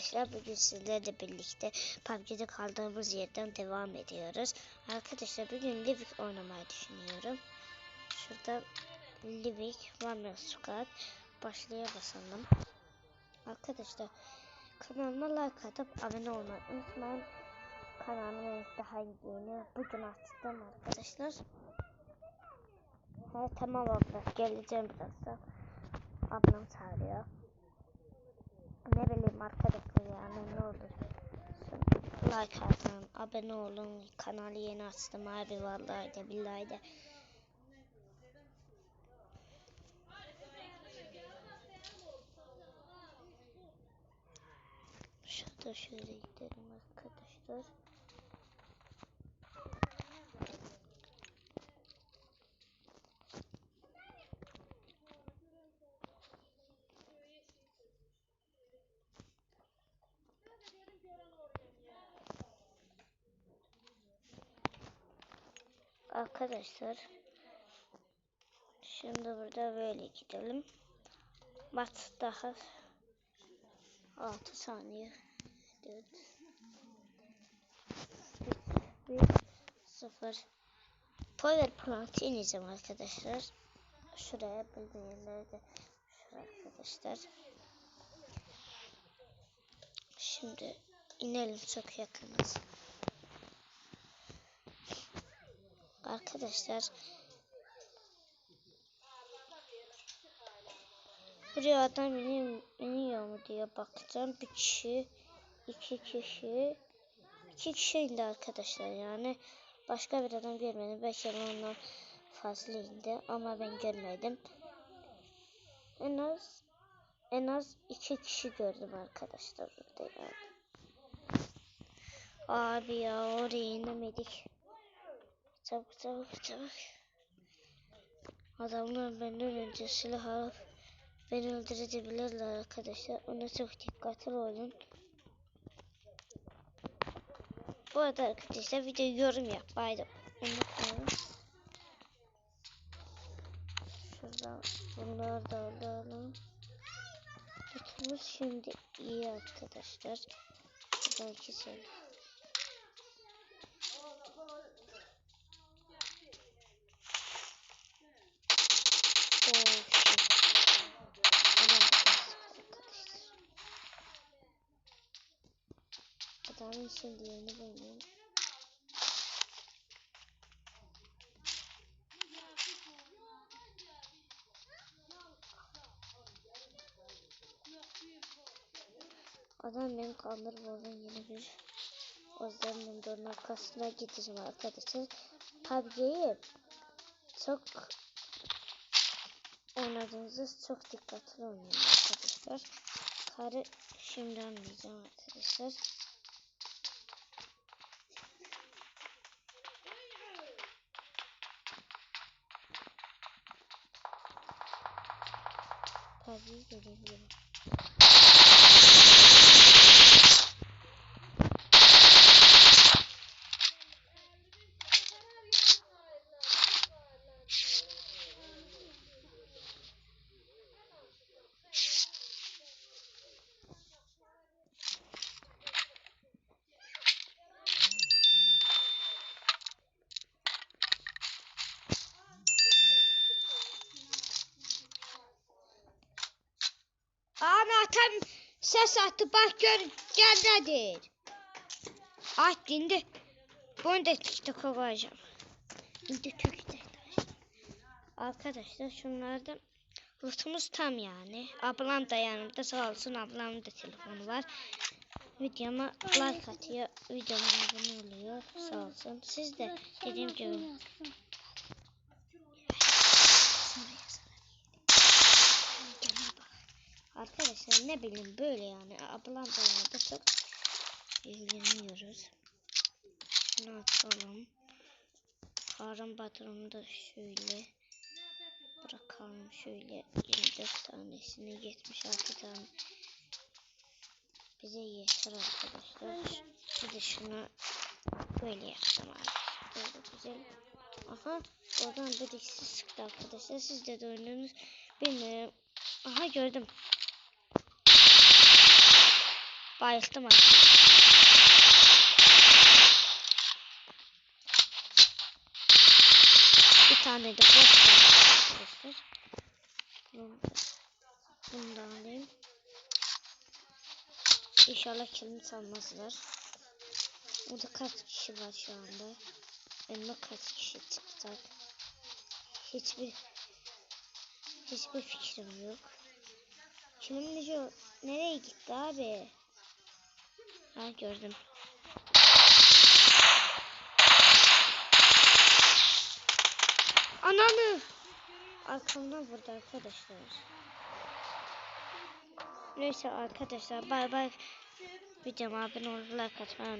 Arkadaşlar bugün sizlerle birlikte PUBG'de kaldığımız yerden devam ediyoruz. Arkadaşlar bugün Livik oynamayı düşünüyorum. Şurada Livik, One Squad başlaya basalım. Arkadaşlar kanalıma like atıp abone olmayı unutmayın. Kanalımı daha yeni bugün açtım arkadaşlar. Ha, tamam abla geleceğim birazdan. Ablam çağırıyor ne bileyim arkadaşlar yani ne olur. Like atın, abone olun. Kanalı yeni açtım abi vallahi de billahi de. Şurada şöyle gidelim arkadaşlar. Arkadaşlar şimdi burada böyle gidelim. Maç daha 6 saniye 4 1 0 Power Plant ineceğim arkadaşlar. Şuraya bildiğinleri de şuraya arkadaşlar. Şimdi inelim çok yakınız. Arkadaşlar buraya adam iniyor, iniyor mu diye bakacağım. Bir kişi, iki kişi, iki kişi indi arkadaşlar yani. Başka bir adam görmedim. Belki ondan fazla indi ama ben görmedim. En az en az iki kişi gördüm arkadaşlar burada yani. Abi ya oraya inemedik. Çabuk çabuk çabuk. Adamlar benden önce silah alıp beni öldürebilirler arkadaşlar. Ona çok dikkatli olun. Bu arada arkadaşlar video yorum yapmayı unutmayın. Şuradan bunları da alalım. Bütümüz şimdi iyi arkadaşlar. Buradan keselim. Adamın şimdi yerini bulmuyorum. Adam beni kandırıp oradan yeni bir o yüzden ben de onun arkasına gideceğim arkadaşlar. PUBG'yi çok oynadığınızda çok dikkatli oynayın arkadaşlar. Karı şimdi anlayacağım arkadaşlar. Tabii görebilirim. Ana tam ses attı bak gör geldedir. Ah şimdi bunu da TikTok'a koyacağım. Şimdi Arkadaşlar şunlardan lootumuz tam yani. Ablam da yanımda sağ olsun ablamın da telefonu var. Videoma like atıyor. Videoma abone oluyor. Sağ olsun. Siz de dediğim gibi Arkadaşlar ne bileyim böyle yani ablam da çok ilgileniyoruz. Şunu atalım. Harun Badrum'u da şöyle bırakalım şöyle 24 tanesini 76 tane bize yeter arkadaşlar. Bir de şunu böyle yapsam abi. Böyle güzel. Aha oradan bir ikisi sıktı arkadaşlar. Siz de oynadınız. Bilmiyorum. Aha gördüm. Bayıldım arkadaşlar. Bir tane de boş var. Bunu, da alayım. İnşallah kilimi salmazlar. Burada kaç kişi var şu anda? Önüme kaç kişi çıkacak? Hiçbir hiçbir fikrim yok. Kilim nereye gitti abi? Ha gördüm. Ananı! Arkamdan vurdu arkadaşlar. Neyse arkadaşlar bay bay. Videoma abone olup like atmayı.